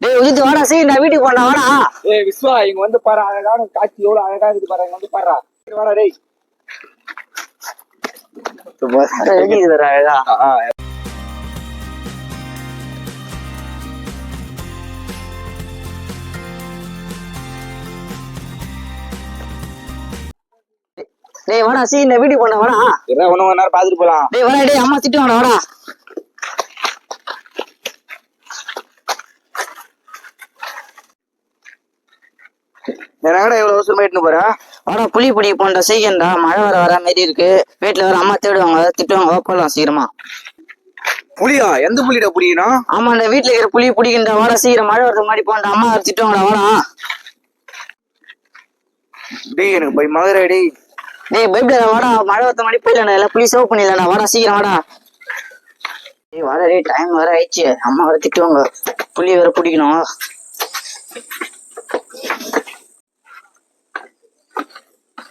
டேய் உதித்து வாடா சீ நான் வீட்டுக்கு போனா வாடா. ஏய் விஸ்வா இங்க வந்து பாரு அழகான காட்சி எவ்வளவு அழகா இருக்குது பாரு இங்க வந்து பாரு வாடா டேய். அழகா? டேய் வாடா சீ நான் வீட்டுக்கு போனா வாடா. ஒண்ணு ஒரு நேரம் பாத்துட்டு போலாம். டேய் வாடா டேய் அம்மா திட்டு வாடா வாடா. என்னடா இவ்வளவு அவசரமா இட்டுன்னு போறா? வாடா புளி பிடி போன்ற சீக்கிரம்டா மழை வர வர மாரி இருக்கு. வீட்டுல வர அம்மா தேடுவாங்க திட்டுவாங்க போலாம் சீக்கிரமா. புலியா? எந்த புலிடா புலியணும் ஆமாண்டா வீட்டுல இருக்கிற புளி பிடிக்கின்ற வாடா சீக்கிரம் மழை வரது மாதிரி போண்டா அம்மா வர திட்டுவாங்கடா வாடா. டேய் எனக்கு போய் மதுரை டேய். டேய் பயப்படாத வாடா. மழை வரது மாதிரி போயிடலாம் எல்லாம் புளி சேவ் பண்ணிடலாம்டா. வாடா சீக்கிரம் வாடா. டேய் வாடா டேய் டைம் வர ஆயிடுச்சு. அம்மா வர திட்டுவாங்க. புளி வேற பிடிக்கணும்.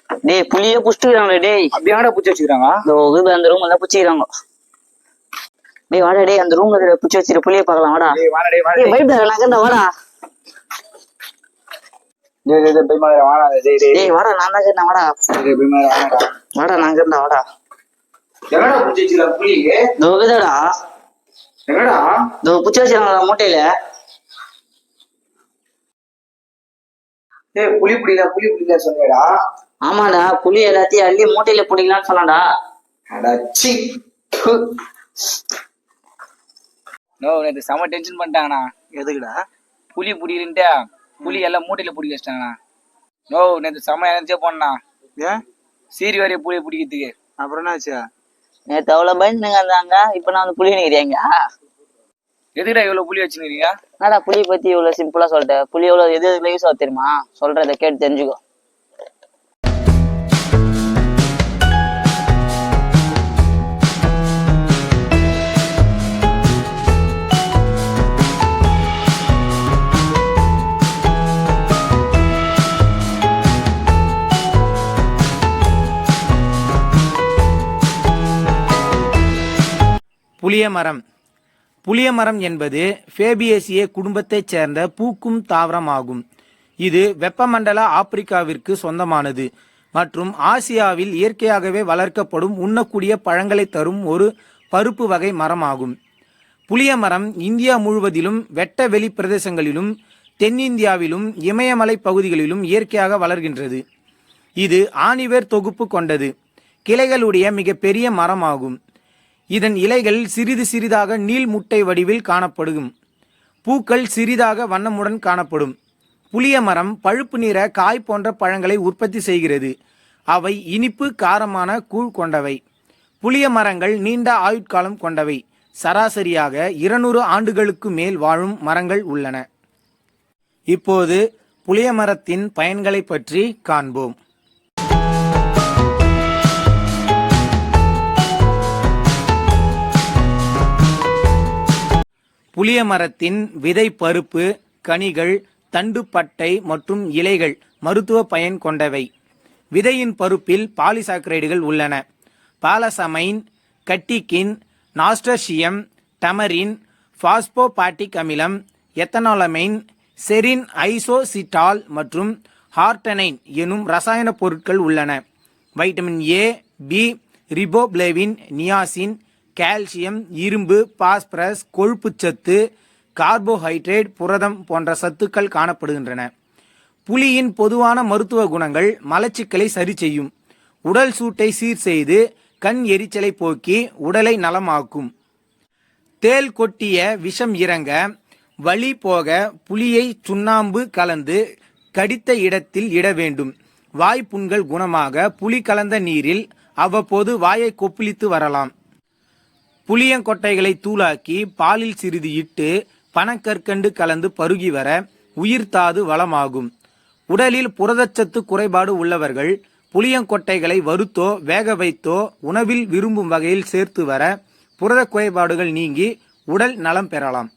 டேய் புளியே புடிச்சுக்கிறாங்களே டேய். அப்படியாடா பூச்சி வச்சுக்கிறாங்க இந்த அந்த ரூம் எல்லாம் பிடிச்சிக்கிறாங்க. டேய் வாடா டேய் அந்த ரூம்ல பிடிச்சி வச்சிரு புளிய பார்க்கலாம் வாடா. டேய் வாடா டேய் வாடா டேய் பயப்படாத நான் வாடா. டேய் டேய், டேய் போய் மதுரை வாடா டேய் டேய் டேய். வாடா நான் தான் கண்டா வாடா. டேய் போய் மதுரை வாடா. வாடா நான் கண்டா வாடா. பூச்சி வச்சுக்கிறாங்க புலி? இதோ இதுடா. என்னடா? இதோ பிடிச்சி வச்சிருக்காங்க மூட்டையில? டேய் புலி புடிக்கல புலி புடிக்கல சொன்னேடா. ஆமாடா புளி எல்லாத்தையும் அள்ளி மூட்டையில பிடிக்கலாம்னு சொன்னாடா. அடச்சி நோ நேத்து செம டென்ஷன் பண்ணிட்டாங்கண்ணா. எதுக்குடா? புலி பிடிக்கிறன்ட்டு புலி எல்லாம் மூட்டையில பிடிக்க வச்சிட்டாங்கண்ணா. நோ நேத்து செம எனர்ஜியா போனா ஏன் சீரி வரைய புலியை பிடிக்கிறதுக்கு. அப்புறம் என்னாச்சா? நேத்து அவ்வளவு பயந்துங்க இருந்தாங்க இப்ப நான் வந்து புளி நிக்கிறீங்க எதுக்குடா இவ்வளவு புலி வச்சுக்கிறீங்க என்னடா புளி பத்தி இவ்வளவு சிம்பிளா சொல்லிட்டேன் புளி எவ்வளவு எது எதுல யூஸ் ஆகும் தெரியுமா? சொல்றத கேட்டு தெரிஞ்சுக்கோ. புளிய மரம் புளிய மரம் என்பது ஃபேபியேசியே குடும்பத்தைச் சேர்ந்த பூக்கும் தாவரம் ஆகும். இது வெப்பமண்டல ஆப்பிரிக்காவிற்கு சொந்தமானது மற்றும் ஆசியாவில் இயற்கையாகவே வளர்க்கப்படும் உண்ணக்கூடிய பழங்களை தரும் ஒரு பருப்பு வகை மரமாகும். புளிய மரம் இந்தியா முழுவதிலும் வெட்ட வெளி பிரதேசங்களிலும் தென்னிந்தியாவிலும் இமயமலை பகுதிகளிலும் இயற்கையாக வளர்கின்றது. இது ஆணிவேர் தொகுப்பு கொண்டது. கிளைகளுடைய மிகப்பெரிய மரமாகும். இதன் இலைகள் சிறிது சிறிதாக நீள் முட்டை வடிவில் காணப்படும். பூக்கள் சிறிதாக வண்ணமுடன் காணப்படும். புளிய மரம் பழுப்பு நிற காய் போன்ற பழங்களை உற்பத்தி செய்கிறது. அவை இனிப்பு காரமான கூழ் கொண்டவை. புளிய மரங்கள் நீண்ட ஆயுட்காலம் கொண்டவை. சராசரியாக இருநூறு ஆண்டுகளுக்கு மேல் வாழும் மரங்கள் உள்ளன. இப்போது புளிய மரத்தின் பயன்களை பற்றி காண்போம். புளிய மரத்தின் விதை பருப்பு கனிகள் தண்டு பட்டை மற்றும் இலைகள் மருத்துவ பயன் கொண்டவை. விதையின் பருப்பில் பாலிசாக்கரைடுகள் உள்ளன. பாலசமைன் கட்டிக்கின் நாஸ்டர்ஷியம் டமரின் பாஸ்போபாட்டிக் அமிலம் எத்தனாலமைன் செரின் ஐசோசிட்டால் மற்றும் ஹார்டனைன் எனும் ரசாயன பொருட்கள் உள்ளன. Vitamin A B riboflavin niacin calcium இரும்பு பாஸ்பரஸ் கொழுப்புச்சத்து கார்போஹைட்ரேட் புரதம் போன்ற சத்துக்கள் காணப்படுகின்றன. புலியின் பொதுவான மருத்துவ குணங்கள் மலச்சிக்கலை சரி செய்யும். உடல் சூட்டை சீர் செய்து கண் எரிச்சலை போக்கி உடலை நலமாக்கும். தேள் கொட்டிய விஷம் இறங்க வலி போக புளியை சுண்ணாம்பு கலந்து கடித்த இடத்தில் இட வேண்டும். வாய்ப்புண்கள் குணமாக புளி கலந்த நீரில் அவ்வப்போது வாயை கொப்பளித்து வரலாம். புளியங்கொட்டைகளை தூளாக்கி பாலில் சிறிது இட்டு பனக்கற்கண்டு கலந்து பருகி வர உயிர்த்தாது வளமாகும். உடலில் புரதச்சத்து குறைபாடு உள்ளவர்கள் புளியங்கொட்டைகளை வறுத்தோ வேக வைத்தோ உணவில் விரும்பும் வகையில் சேர்த்து வர புரத குறைபாடுகள் நீங்கி உடல் நலம் பெறலாம்.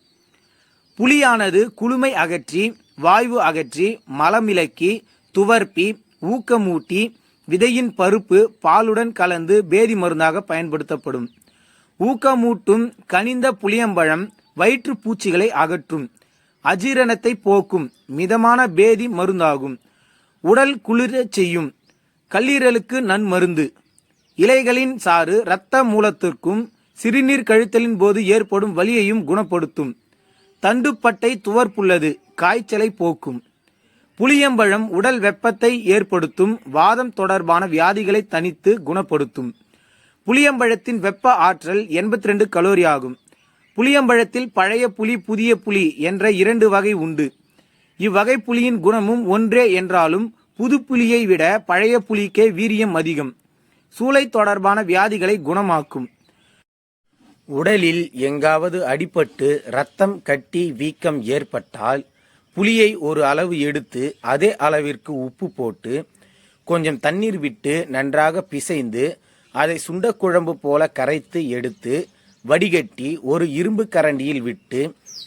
புளியானது குளுமை அகற்றி வாய்வு அகற்றி மலமிளக்கி துவர்ப்பி ஊக்கமூட்டி விதையின் பருப்பு பாலுடன் கலந்து பேதி மருந்தாக பயன்படுத்தப்படும். ஊக்கமூட்டும் கனிந்த புளியம்பழம் வயிற்று பூச்சிகளை அகற்றும். அஜீரணத்தை போக்கும் மிதமான பேதி மருந்தாகும். உடல் குளிரச் செய்யும். கல்லீரலுக்கு நன்மருந்து. இலைகளின் சாறு இரத்த மூலத்திற்கும் சிறுநீர் கழித்தலின் போது ஏற்படும் வலியையும் குணப்படுத்தும். தண்டுப்பட்டை துவர்ப்புள்ளது காய்ச்சலை போக்கும். புளியம்பழம் உடல் வெப்பத்தை ஏற்படுத்தும் வாதம் தொடர்பான வியாதிகளை தனித்து குணப்படுத்தும். புளியம்பழத்தின் வெப்ப ஆற்றல் 82 ரெண்டு கலோரி ஆகும். புளியம்பழத்தில் பழைய புலி புதிய புலி என்ற இரண்டு வகை உண்டு. இவ்வகை புலியின் குணமும் ஒன்றே என்றாலும் புது புலியை விட பழைய புலிக்கே வீரியம் அதிகம். சூளை தொடர்பான வியாதிகளை குணமாக்கும். உடலில் எங்காவது அடிபட்டு ரத்தம் கட்டி வீக்கம் ஏற்பட்டால் புளியை ஒரு அளவு எடுத்து அதே அளவிற்கு உப்பு போட்டு கொஞ்சம் தண்ணீர் விட்டு நன்றாக பிசைந்து அதை சுண்டக்குழம்பு போல கரைத்து எடுத்து வடிகட்டி ஒரு இரும்பு கரண்டியில் விட்டு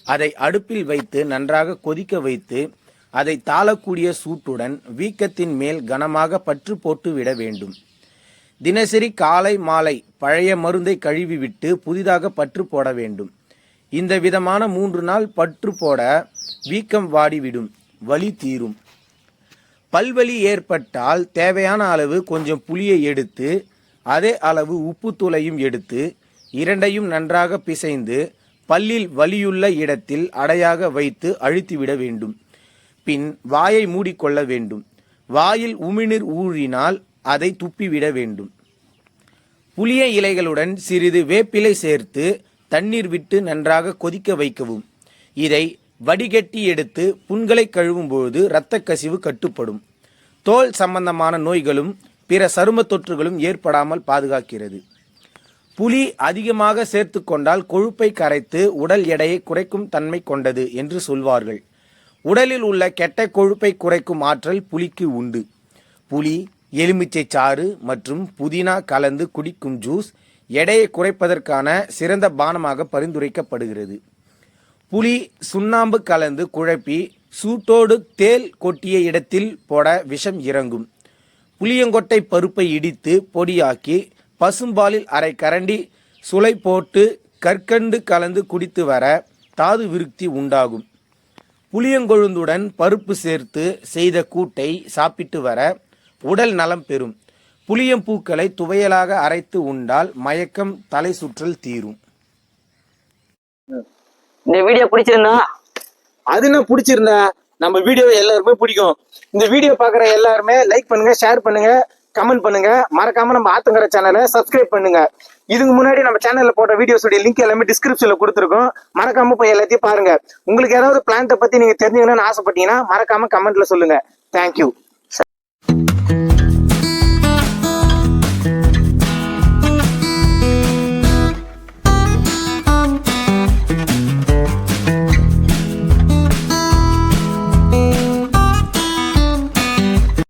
அதை அடுப்பில் வைத்து நன்றாக கொதிக்க வைத்து அதை தாளக்கூடிய சூட்டுடன் வீக்கத்தின் மேல் கனமாக பற்று போட்டு விட வேண்டும். தினசரி காலை மாலை பழைய மருந்தை கழுவிவிட்டு புதிதாக பற்று போட வேண்டும். இந்த விதமான மூன்று நாள் பற்று போட வீக்கம் வாடிவிடும் வலி தீரும். பல்வலி ஏற்பட்டால் தேவையான அளவு கொஞ்சம் புளியை எடுத்து அதே அளவு உப்புத்தூளையும் எடுத்து இரண்டையும் நன்றாக பிசைந்து பல்லில் வலியுள்ள இடத்தில் அடையாக வைத்து அழுத்திவிட வேண்டும். பின் வாயை மூடிக்கொள்ள வேண்டும். வாயில் உமிழ்நீர் ஊழினால் அதை துப்பிவிட வேண்டும். புளிய இலைகளுடன் சிறிது வேப்பிலை சேர்த்து தண்ணீர் விட்டு நன்றாக கொதிக்க வைக்கவும். இதை வடிகட்டி எடுத்து புண்களை கழுவும் இரத்த கசிவு கட்டுப்படும். தோல் சம்பந்தமான நோய்களும் பிற சரும தொற்றுகளும் ஏற்படாமல் பாதுகாக்கிறது. புளி அதிகமாக சேர்த்து கொண்டால் கொழுப்பை கரைத்து உடல் எடையை குறைக்கும் தன்மை கொண்டது என்று சொல்வார்கள். உடலில் உள்ள கெட்ட கொழுப்பை குறைக்கும் ஆற்றல் புளிக்கு உண்டு. புளி எலுமிச்சை சாறு மற்றும் புதினா கலந்து குடிக்கும் ஜூஸ் எடையை குறைப்பதற்கான சிறந்த பானமாக பரிந்துரைக்கப்படுகிறது. புளி சுண்ணாம்பு கலந்து குழப்பி சூட்டோடு தேல் கொட்டிய இடத்தில் போட விஷம் இறங்கும். புளியங்கொட்டை பருப்பை இடித்து பொடியாக்கி பசும்பாலில் அரை கரண்டி சுளை போட்டு கற்கண்டு கலந்து குடித்து வர தாது விருத்தி உண்டாகும். புளியங்கொழுந்துடன் பருப்பு சேர்த்து செய்த கூட்டை சாப்பிட்டு வர உடல் நலம் பெறும். புளியம்பூக்களை துவையலாக அரைத்து உண்டால் மயக்கம் தலை சுற்றல் தீரும். இந்த வீடியோ பிடிச்சிருந்தா அது என்ன பிடிச்சிருந்தா? நம்ம வீடியோ எல்லாருமே பிடிக்கும். இந்த வீடியோ பார்க்குற எல்லாருமே லைக் பண்ணுங்க ஷேர் பண்ணுங்க கமெண்ட் பண்ணுங்க. மறக்காம நம்ம ஆத்துங்கிற சேனலை சப்ஸ்கிரைப் பண்ணுங்க. இதுக்கு முன்னாடி நம்ம சேனல்ல போட்ட வீடியோஸுடைய லிங்க் எல்லாமே டிஸ்கிரிப்ஷன்ல கொடுத்துருக்கோம். மறக்காம போய் எல்லாத்தையும் பாருங்க. உங்களுக்கு ஏதாவது பிளான்ட்டை பத்தி நீங்க தெரிஞ்சுக்கணும்னு ஆசைப்பட்டீங்கன்னா மறக்காம கமெண்ட்ல சொல்லுங்க. தேங்க்யூ